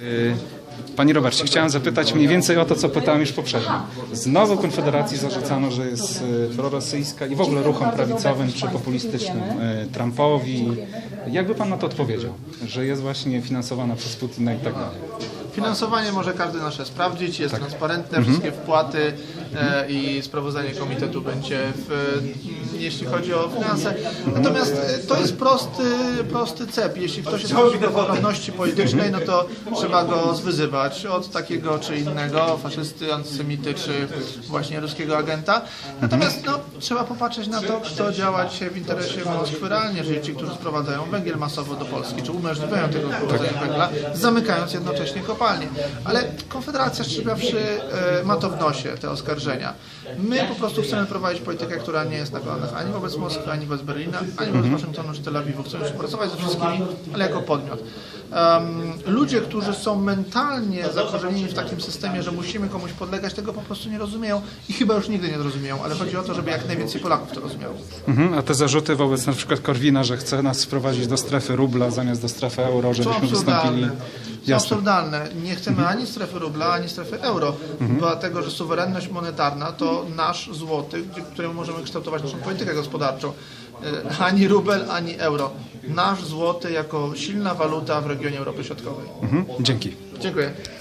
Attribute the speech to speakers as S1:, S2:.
S1: Y, Panie Robercie, chciałem zapytać mniej więcej o to, co pytałem już poprzednio. Znowu Konfederacji zarzucano, że jest y, prorosyjska i w ogóle ruchom prawicowym czy populistycznym y, Trumpowi. Jakby Pan na to odpowiedział, że jest właśnie finansowana przez Putina i tak dalej?
S2: Finansowanie może każdy nasze sprawdzić, jest transparentne, wszystkie wpłaty e, i sprawozdanie komitetu będzie, w, m, jeśli chodzi o finanse. Natomiast e, to jest prosty, prosty cep. Jeśli ktoś jest przeciwko poprawności politycznej, no to trzeba go zwyzywać od takiego czy innego, faszysty, antysemity czy właśnie ruskiego agenta. Natomiast no, trzeba popatrzeć na to, kto działa dzisiaj w interesie Moskwy realnie, czyli ci, którzy sprowadzają węgiel masowo do Polski, czy umożliwiają tego sprowadzenia węgla, zamykając jednocześnie kopalnie. Ale Konfederacja szczepiawszy e, ma to w nosie, te oskarżenia. My po prostu chcemy prowadzić politykę, która nie jest naklona ani wobec Moskwy, ani wobec Berlina, ani wobec Waszyngtonu czy Tel Awiwu. Chcemy współpracować ze wszystkimi, ale jako podmiot. Em, ludzie, którzy są mentalnie zakorzenieni w takim systemie, że musimy komuś podlegać, tego po prostu nie rozumieją i chyba już nigdy nie zrozumieją, ale chodzi o to, żeby jak najwięcej Polaków to rozumiało.
S1: Mhm, a te zarzuty wobec na przykład Korwina, że chce nas wprowadzić do strefy rubla zamiast do strefy euro, żebyśmy wystąpili...
S2: Są absurdalne. Nie chcemy ani strefy rubla, ani strefy euro, dlatego że suwerenność monetarna to nasz złoty, którym możemy kształtować naszą politykę gospodarczą. E, Ani rubel, ani euro. Nasz złoty jako silna waluta w regionie Europy Środkowej.
S1: Mhm, dzięki.
S2: Dziękuję.